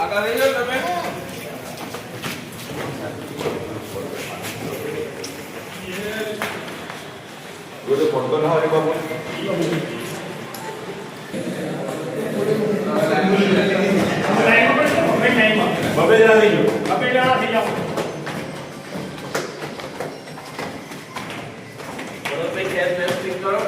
આગળ રહી જાઓ તમે બબે થઈ ગયો ભરતભાઈ ગેસ વેસ ઠીક કરો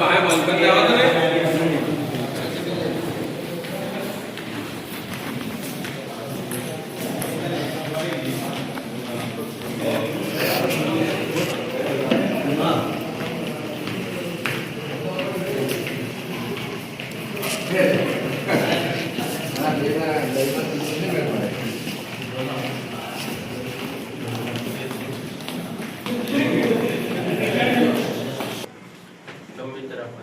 ભાઈ બંધ કરી દેવા તમે ગમે તરફ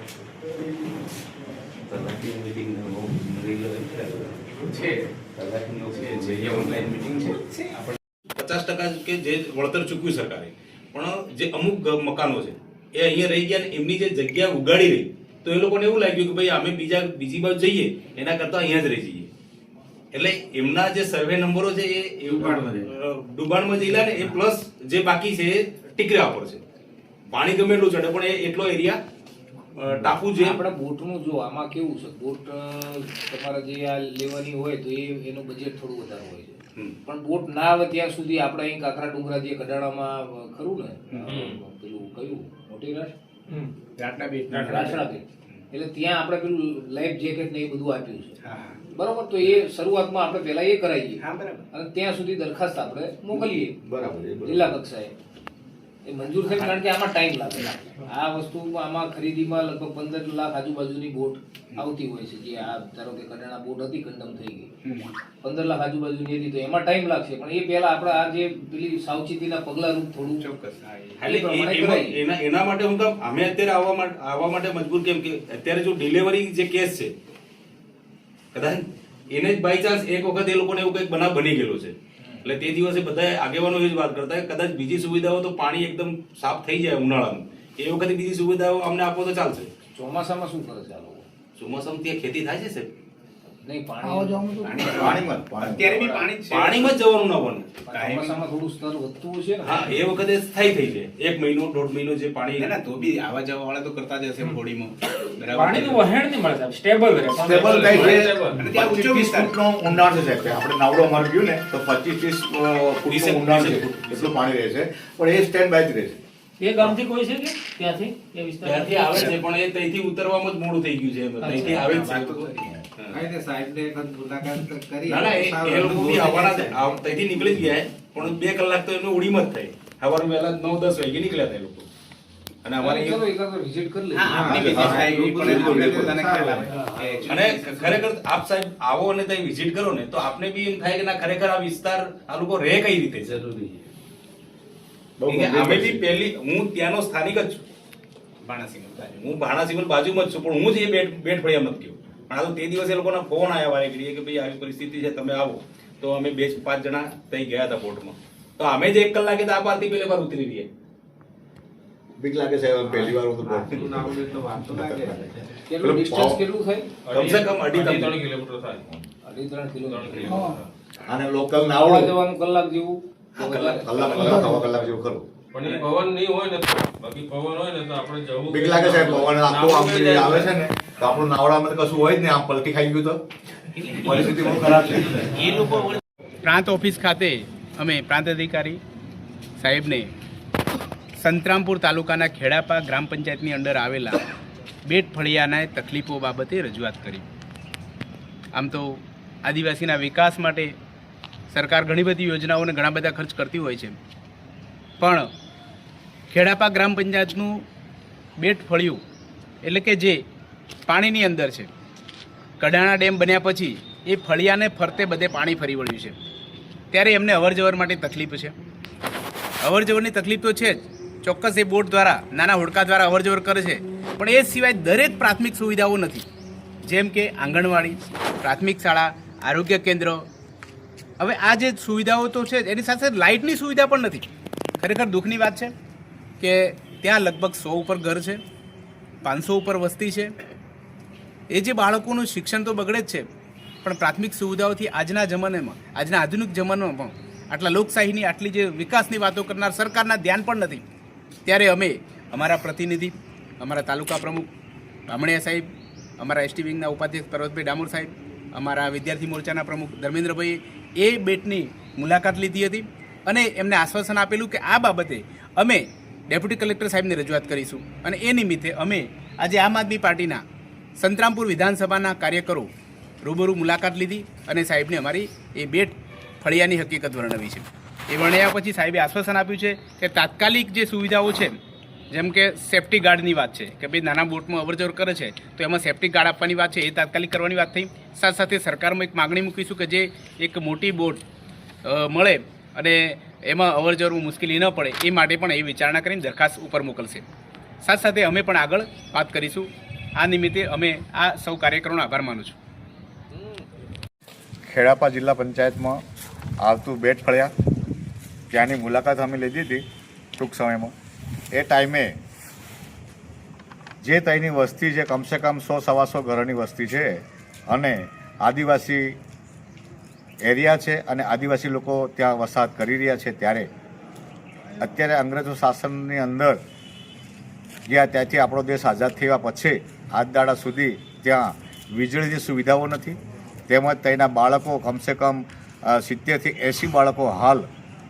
પચાસ ટકા કે જે વળતર ચૂકવ્યું સરકારે પણ જે અમુક મકાનો છે એ અહીંયા રહી ગયા ને એમની જે જગ્યા ઉગાડી રહી તો એ લોકોને એવું લાગ્યું કે ભાઈ અમે બીજા બીજી બાજુ જઈએ એના કરતા અહીંયા જ રહી જઈએ. એટલે એમના જે સર્વે નંબરો છે એ ડુબાણમાં જઈલા ને એ પ્લસ જે બાકી છે એ ટીકરા પર છે. પાણી ગમે એટલું ચડે પણ એ એટલો એરિયા ટાપુ જે આપણે બોટનું જો આમાં કેવું છે? બોટ તમારે જે આ લેવાની હોય તો એ એનું બજેટ થોડું વધારે હોય છે. પણ બોટ ના આવે ત્યાં સુધી આપણે અહીં કાકરા ડુંગરા જે કડાણામાં ખરું ને? પેલું કયું? મોટી રાશ બેટ એટલે ત્યાં આપણે પેલું લાઈફ જેકેટ ને એ બધું આપ્યું છે. બરોબર? તો એ શરૂઆતમાં આપણે પહેલા એ કરાવીએ. અને ત્યાં સુધી દરખાસ્ત આપણે મોકલીએ. બરાબર. જિલ્લા કક્ષાએ. એ મંજૂર થાય કારણ કે આમાં ટાઈમ લાગે. આ વસ્તુ આમાં ખરીદીમાં લગભગ પંદર લાખ આજુબાજુની બોટ આવતી હોય છે. જે આ ધારો કે કડાણા બોટ હતી કંડમ થઈ ગઈ. પંદર લાખ આજુબાજુની હતી તો એમાં ટાઈમ લાગશે. પણ એ પહેલા આપણે આ જે પેલી સાવચેતીના પગલા રૂપ થોડું. એના એના માટે હું તો અમે અત્યારે આવવા માટે આવવા માટે મજબૂર કેમ કે અત્યારે જો ડિલિવરી જે કેસ છે કદાચ એને જ બાય ચાન્સ એક વખત એ લોકોને એવું કંઈક બનાવ બની ગયેલો છે. એટલે તે દિવસે બધા આગેવાનો એ જ વાત કરતા કે કદાચ બીજી સુવિધાઓ તો પાણી એકદમ સાફ થઈ જાય ઉનાળાનું. એ વખતે બીજી સુવિધાઓ અમને આપો તો ચાલશે. ચોમાસામાં શું કરે છે આ લોકો? ચોમાસામાં ત્યાં ખેતી થાય છે સાહેબ? નહીં પાણી અત્યારે બી પાણી જ છે. પાણીમાં જ જવાનું ના બને. ચોમાસામાં થોડું સ્તર વધતું હશે હા એ વખતે સ્થાયી થઈ જાય. એક મહિનો દોઢ મહિનો જે પાણી ના, ના, તો બી આવા જવા વાળા તો કરતા જ હશે હોળીમાં પાણીનું વહેણ નહીં મળે સ્ટેબલ રહે. સ્ટેબલ થાય છે. અને ત્યાં ઊંચો પચીસ ફૂટનો ઊંડાણ છે સાહેબ. આપણે નાવડો અમારે ગયું ને તો પચીસ ત્રીસ ફૂટનું ઊંડાણ છે. એટલું પાણી રહે છે. પણ એ સ્ટેન્ડ બાય જ રહે છે. એ ગામથી કોઈ છે કે? ત્યાંથી? એ વિસ્તાર ત્યાંથી આવે છે પણ એ ત્યાંથી ઉતરવામાં જ મોડું થઈ ગયું છે ત્યાંથી આવે જ છે. લોકો. ના ના એ- લોકો બી આવવાના ત્યાંથી નીકળી જ ગયા પણ બે કલાક તો એમને ઉડીમાં જ થઈ. સવારે વહેલા નવ દસ વાગે નીકળ્યા હતા એ લોકો. અને અમારે વિઝિટ કરી હા, આપની લઈએ વિશેષતા એવી પણ આપણે પોતાને ખ્યાલ આવે અને ખરેખર આપ સાહેબ આવો અને ત્યાં વિઝિટ કરો ને તો આપને બી એમ થાય કે ના ખરેખર આ વિસ્તાર આ લોકો રહે કઈ રીતે? છે. આવેલી. પહેલી હું ત્યાંનો સ્થાનિક જ છું. બાણાસીમાં બાજુ. હું બાજુમાં જ છું પણ હું જ એ બેટ બેટ ફળિયામાં જ ગયો. પણ આ તો તે દિવસે એ લોકોના ફોન આવ્યા વારે ઘડીએ કે ભાઈ આવી પરિસ્થિતિ છે તમે આવો. તો અમે બે પાંચ જણા ત્યાં ગયા હતા બોટમાં. તો અમે જ એક કલાકે તો આ પારથી પેલી વાર ઉતરી રહીએ. બીક લાગે સાહેબ પહેલી વાર તો કેટલું ડિસ્ટન્સ કેટલું થાય? કમસે કમ અઢી ત્રણ ત્રણ કિલોમીટર થાય. અઢી ત્રણ કિલોમીટર. અને લોકલ જવાનું કલાક જેવું. કલાક કલાક કલાક જેવું ખરું. પણ એ પવન નહીં હોય ને બાકી પવન હોય ને તો આપણે જવું બીક લાગે છે પવન આખો આમ આવે છે ને તો આપણું નાવડામાં કશું હોય જ ને આમ પલટી ખાઈ ગયું તો. પરિસ્થિતિ બહુ ખરાબ છે. એ લોકો પ્રાંત ઓફિસ ખાતે અમે પ્રાંત અધિકારી સાહેબને સંતરામપુર તાલુકાના ખેડાપા ગ્રામ પંચાયતની અંદર આવેલા બેટ ફળિયાના તકલીફો બાબતે રજૂઆત કરી. આમ તો આદિવાસીના વિકાસ માટે સરકાર ઘણી બધી યોજનાઓને ઘણા બધા ખર્ચ કરતી હોય છે. પણ ખેડાપા ગ્રામ પંચાયતનું બેટ ફળિયું, એટલે કે જે પાણીની અંદર છે, કડાણા ડેમ બન્યા પછી એ ફળિયાને ફરતે બધે પાણી ફરી વળ્યું છે. ત્યારે એમને અવરજવર માટે તકલીફ છે. અવરજવરની તકલીફ તો છે જ. ચોક્કસ એ બોટ દ્વારા, નાના હોડકા દ્વારા અવરજવર કરે છે, પણ એ સિવાય દરેક પ્રાથમિક સુવિધાઓ નથી. જેમ કે આંગણવાડી, પ્રાથમિક શાળા, આરોગ્ય કેન્દ્ર. હવે આ જે સુવિધાઓ તો છે એની સાથે લાઇટની સુવિધા પણ નથી. ખરેખર દુઃખની વાત છે. કે ત્યાં લગભગ સો ઉપર ઘર છે, પાંચસો ઉપર વસ્તી છે. એ જે બાળકોનું શિક્ષણ તો બગડે જ છે, પણ પ્રાથમિક સુવિધાઓથી આજના જમાનામાં, આજના આધુનિક જમાનામાં પણ આટલા લોકશાહીની આટલી જે વિકાસની વાતો કરનાર સરકારના ધ્યાન પણ નથી. ત્યારે અમે, અમારા પ્રતિનિધિ, અમારા તાલુકા પ્રમુખ, બામણિયા સાહેબ, અમારા એસટી વિંગના ઉપાધ્યક્ષ પર્વતભાઈ ડામોર સાહેબ, અમારા વિદ્યાર્થી મોરચાના પ્રમુખ ધર્મેન્દ્રભાઈએ એ બેટની મુલાકાત લીધી હતી અને એમને આશ્વાસન આપેલું કે આ બાબતે અમે ડેપ્યુટી કલેક્ટર સાહેબને રજૂઆત કરીશું. અને એ નિમિત્તે અમે આજે આમ આદમી પાર્ટીના સંતરામપુર વિધાનસભાના કાર્યકરો રૂબરૂ મુલાકાત લીધી અને સાહેબને અમારી એ બેટ ફળિયાની હકીકત વર્ણવી છે. એ વર્ણ્યા પછી સાહેબે આશ્વાસન આપ્યું છે કે તાત્કાલિક જે સુવિધાઓ છે, જેમ કે સેફ્ટી ગાર્ડની વાત છે, કે ભાઈ નાના બોટમાં અવરજવર કરે છે, તો એમાં સેફ્ટી ગાર્ડ આપવાની વાત છે, એ તાત્કાલિક કરવાની વાત થઈ. સાથે સાથે સરકારમાં એક માગણી મૂકીશું કે જે એક મોટી બોટ મળે અને એમાં અવરજવરમાં મુશ્કેલી ન પડે એ માટે પણ એ વિચારણા કરીને દરખાસ્ત ઉપર મોકલશે. સાથે સાથે અમે પણ આગળ વાત કરીશું. આ નિમિત્તે અમે આ સૌ કાર્યકરોનો આભાર માનું છું. ખેડાપા જિલ્લા પંચાયતમાં આવતું બેટ ફળ્યા, ત્યાંની મુલાકાત અમે લીધી હતી ટૂંક સમયમાં. એ ટાઈમે જે ત્યાંની વસ્તી છે, કમસે કમ સો સવાસો ઘરોની વસ્તી છે અને આદિવાસી એરિયા છે અને આદિવાસી લોકો ત્યાં વસાહત કરી રહ્યા છે ત્યારે. અત્યારે અંગ્રેજો શાસનની અંદર જ્યાં ત્યાંથી આપણો દેશ આઝાદ થયા પછી આજ દાડા સુધી ત્યાં વીજળીની સુવિધાઓ નથી. તેમજ તેના બાળકો કમસે કમ સિત્તેરથી એંસી બાળકો હાલ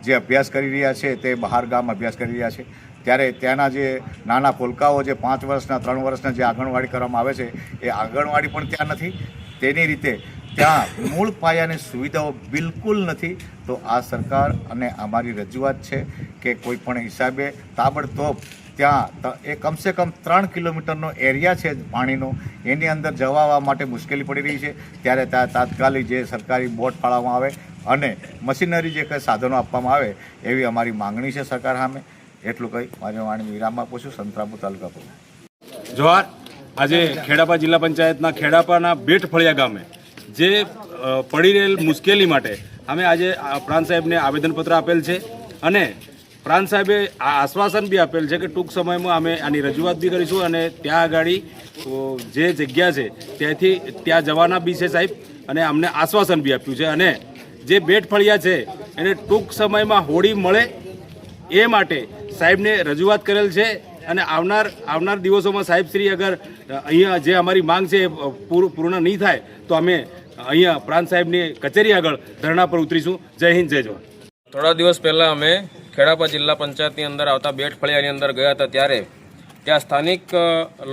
જે અભ્યાસ કરી રહ્યા છે તે બહાર ગામ અભ્યાસ કરી રહ્યા છે. ત્યારે ત્યાંના જે નાના પોલકાઓ જે પાંચ વર્ષના, ત્રણ વર્ષના જે આંગણવાડી કરવામાં આવે છે, એ આંગણવાડી પણ ત્યાં નથી. તેની રીતે ત્યાં મૂળ પાયાની સુવિધાઓ બિલકુલ નથી, તો આ સરકાર અને અમારી રજૂઆત છે કે કોઈ પણ હિસાબે તાબડતોબ ત્યાં એ કમસે કમ ત્રણ કિલોમીટરનો એરિયા છે પાણીનો, એની અંદર જવા માટે મુશ્કેલી પડી રહી છે. ત્યારે ત્યાં તાત્કાલિક જે સરકારી બોટ ફાળવવામાં આવે અને મશીનરી જે કંઈ સાધનો આપવામાં આવે, એવી અમારી માંગણી છે સરકાર સામે. એટલું કહી મારી વાણી વિરામ આપું છું. સંતરામપુર તાલુકા પ્રમુખ જોહાર, આજે ખેડાપા જિલ્લા પંચાયતના ખેડાપાના બેટ ફળિયા ગામે જે પડી રહેલ મુશ્કેલી માટે અમે આજે પ્રાંત સાહેબને આવેદનપત્ર આપેલ છે અને પ્રાંત સાહેબે આ આશ્વાસન બી આપેલ છે કે ટૂંક સમયમાં અમે આની રજૂઆત બી કરીશું અને ત્યાં આગળ જે જગ્યા છે ત્યાંથી, ત્યાં જવાના બી છે સાહેબ અને અમને આશ્વાસન બી આપ્યું છે અને જે બેટ ફળિયા છે એને ટૂંક સમયમાં હોળી મળે એ માટે સાહેબને રજૂઆત કરેલ છે અને આવનાર આવનાર દિવસોમાં સાહેબશ્રી અગર અહીંયા જે અમારી માંગ છે એ પૂર- પૂર્ણ નહીં થાય તો અમે અહીંયા પ્રાંત સાહેબની કચેરી આગળ ધરણા પર ઉતરીશું. જય હિન્દ, જય જવાન. થોડા દિવસ પહેલાં અમે ખેડાપા જિલ્લા પંચાયતની અંદર આવતા બેટ ફળિયાની અંદર ગયા હતા ત્યારે ત્યાં સ્થાનિક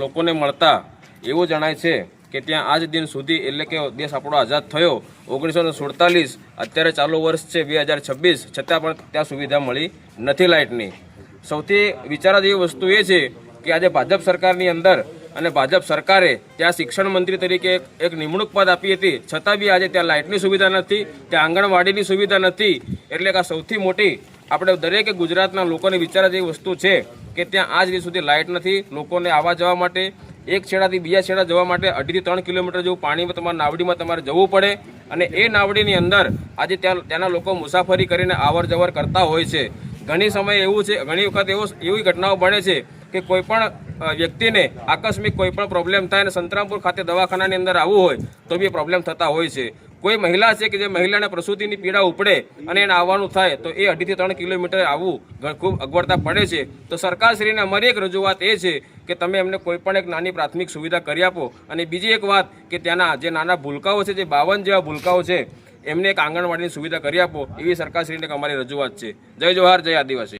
લોકોને મળતા એવું જણાય છે કે ત્યાં આજ દિન સુધી એટલે કે દેશ આપણો આઝાદ થયો. ઓગણીસો સુડતાલીસ અત્યારે ચાલુ વર્ષ છે બે હજાર છવ્વીસ. છતાં પણ ત્યાં સુવિધા મળી નથી લાઇટની. સૌથી વિચારા જેવી વસ્તુ એ છે કે આજે ભાજપ સરકારની અંદર અને ભાજપ સરકારે ત્યાં શિક્ષણ મંત્રી તરીકે એક- નિમણૂક પદ આપી હતી. છતાં બી આજે ત્યાં લાઇટની સુવિધા નથી, ત્યાં આંગણવાડીની સુવિધા નથી. એટલે કે આ સૌથી મોટી આપણે દરેક ગુજરાતના લોકોને વિચારા જેવી વસ્તુ છે કે ત્યાં આજ સુધી લાઇટ નથી, લોકોને આવવા જવા માટે, એક છેડાથી બીજા છેડા જવા માટે અઢીથી ત્રણ કિલોમીટર જેવું પાણીમાં તમારે નાવડીમાં તમારે જવું પડે. અને એ નાવડીની અંદર આજે ત્યાં ત્યાંના લોકો મુસાફરી કરીને આવર જવર કરતા હોય છે. ઘણી સમય એવું છે, ઘણી વખત એવો એવી ઘટનાઓ બને છે કે કોઈ પણ વ્યક્તિને આકસ્મિક કોઈ પણ પ્રોબ્લેમ થાય અને સંતરામપુર ખાતે દવાખાનાની અંદર આવવું હોય, તો બી પ્રોબ્લેમ થતા હોય છે. કોઈ મહિલા છે કે જે મહિલાને પ્રસૂતિની પીડા ઉપડે અને એને આવવાનું થાય, તો એ અઢીથી ત્રણ કિલોમીટર આવવું ખૂબ અગવડતા પડે છે. તો સરકારશ્રીને અમારી એક રજૂઆત એ છે કે તમે એમને કોઈ પણ એક નાની પ્રાથમિક સુવિધા કરી આપો. અને બીજી એક વાત કે ત્યાંના જે નાના ભૂલકાઓ છે, જે બાવન જેવા ભૂલકાઓ છે, એમને એક આંગણવાડીની સુવિધા કરી આપો. એવી સરકારશ્રીને અમારી રજૂઆત છે. જય જોહાર જય આદિવાસી.